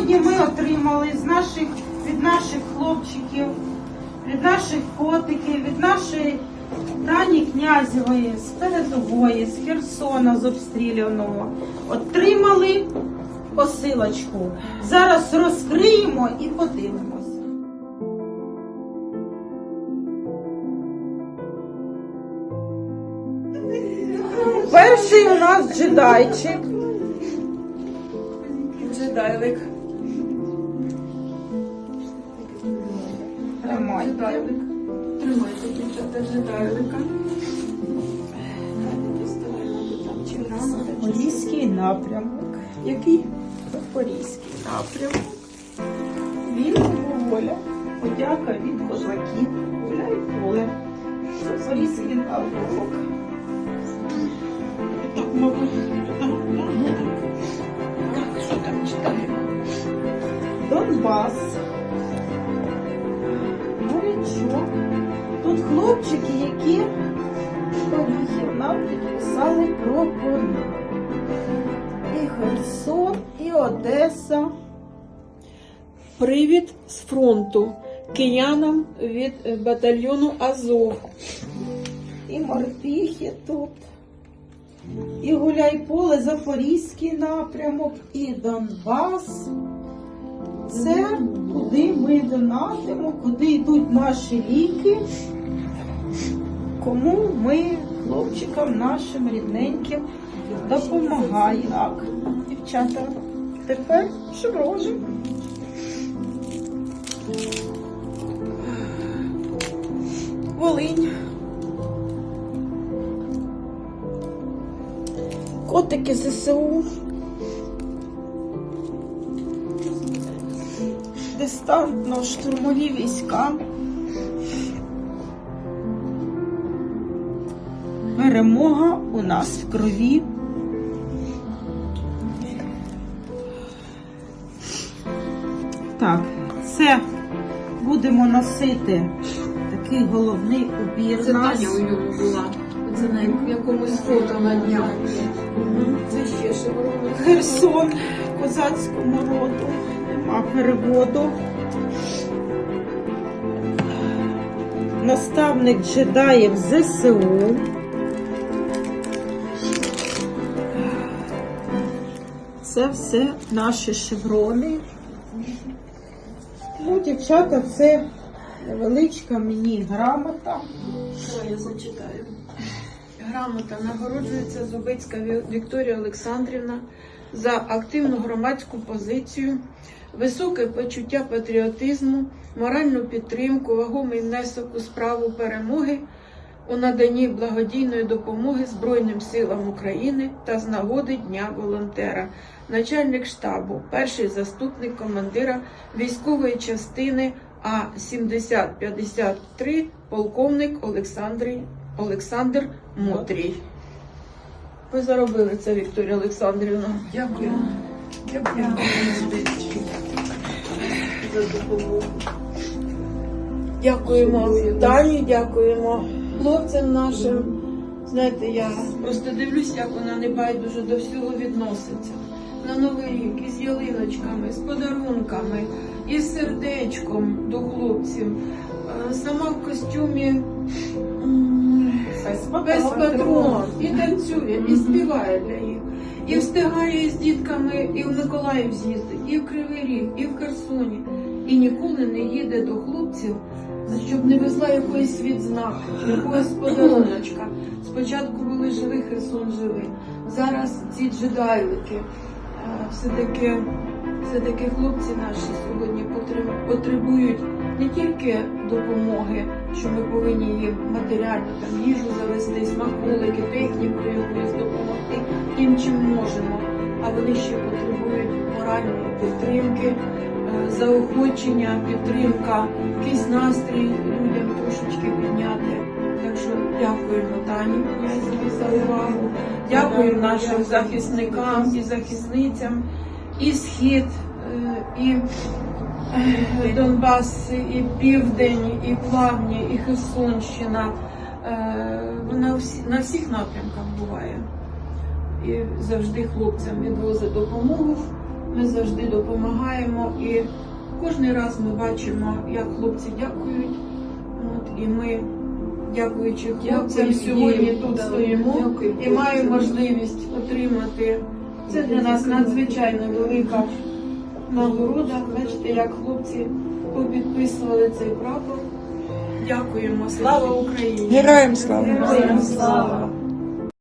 Сьогодні ми отримали з наших, від наших хлопчиків, від наших котиків, від нашої Тані Князєвої, з передової, з Херсона, з обстріляного. Отримали посилочку. Зараз розкриємо і подивимося. Перший у нас джедайчик. Джедайлик. Тримай. Джедайлик. Тримайте, дівчата, джедайлика. Запорізький напрямок. Який? Запорізький напрямок. Він воля. Подяка від козаків. Гуляй поле. Запорізький напрямок. Так, мабуть. Так, що там читаємо? Донбас. Хлопчики, які горіхів нам підписали про війну. І Херсон, і Одеса. Привід з фронту киянам від е, батальйону Азов. І морпіхи тут. І Гуляйполе, Запорізький напрямок, і Донбас. Це куди ми донатимо, куди йдуть наші ліки, кому ми, хлопчикам нашим рідненьким, допомагаємо. Дівчата, тепер шеврони. Волинь. Котики ЗСУ. Десантно-штурмові війська. Перемога у нас в крові. Так, це будемо носити такий головний убір. Це. Таня у ньому була. Це на якомусь фото на днях. Це ще шеврони. Херсон козацькому роду. Нема переводу. Наставник джедаїв ЗСУ. Це все наші шеврони. Ну, дівчата, це невеличка мені грамота. Що я зачитаю? Грамота нагороджується Зубицька Вікторія Олександрівна за активну громадську позицію, високе почуття патріотизму, моральну підтримку, вагомий внесок у справу перемоги у наданні благодійної допомоги Збройним силам України та з нагоди Дня волонтера, начальник штабу, перший заступник командира військової частини А 7053, полковник Олександрій Олександр Мотрій. Ви заробили це, Вікторія Олександрівна. Дякую. Дякую. За допомогу. Дякуємо Тані, дякуємо хлопцям нашим. Знаєте, я просто дивлюсь, як вона не байдуже до всього відноситься. На Новий рік із ялиночками, з подарунками, із сердечком до хлопців. Е, Сама в костюмі без патрон і танцює, і співає для їх. І встигає з дітками і в Миколаїв з'їздить, і в Кривий Ріг, і в Херсоні. І ніколи не їде до хлопців, щоб не везла якоїсь відзнаки, якогось подаруночка. Спочатку були живі, Херсон живий. Зараз ці джедайлики. Е, Все-таки, все-таки хлопці наші сьогодні потребують не тільки допомоги, що ми повинні їм матеріально там їжу завести, смаколики, техніку якусь допомогти тим, чим можемо. А вони ще потребують моральної підтримки, заохочення, підтримка, якийсь настрій людям трошечки підняти. Так що дякуємо Тані за увагу. Дякуємо нашим захисникам і захисницям, і схід, е, і е, Донбас, і Південь, і Плавні, і Херсонщина. Е, Вона на всіх напрямках буває. І завжди хлопцям відвозить допомогу. Ми завжди допомагаємо. І кожен раз ми бачимо, як хлопці дякують. От, і ми, дякуючи хлопцям, Дякую сьогодні їм. тут Да, стоїмо дякую і маємо можливість отримати. Це для нас надзвичайно велика нагорода. Бачите, як хлопці попідписували цей прапор. Дякуємо. Слава Україні! Героям слава! Героям слава!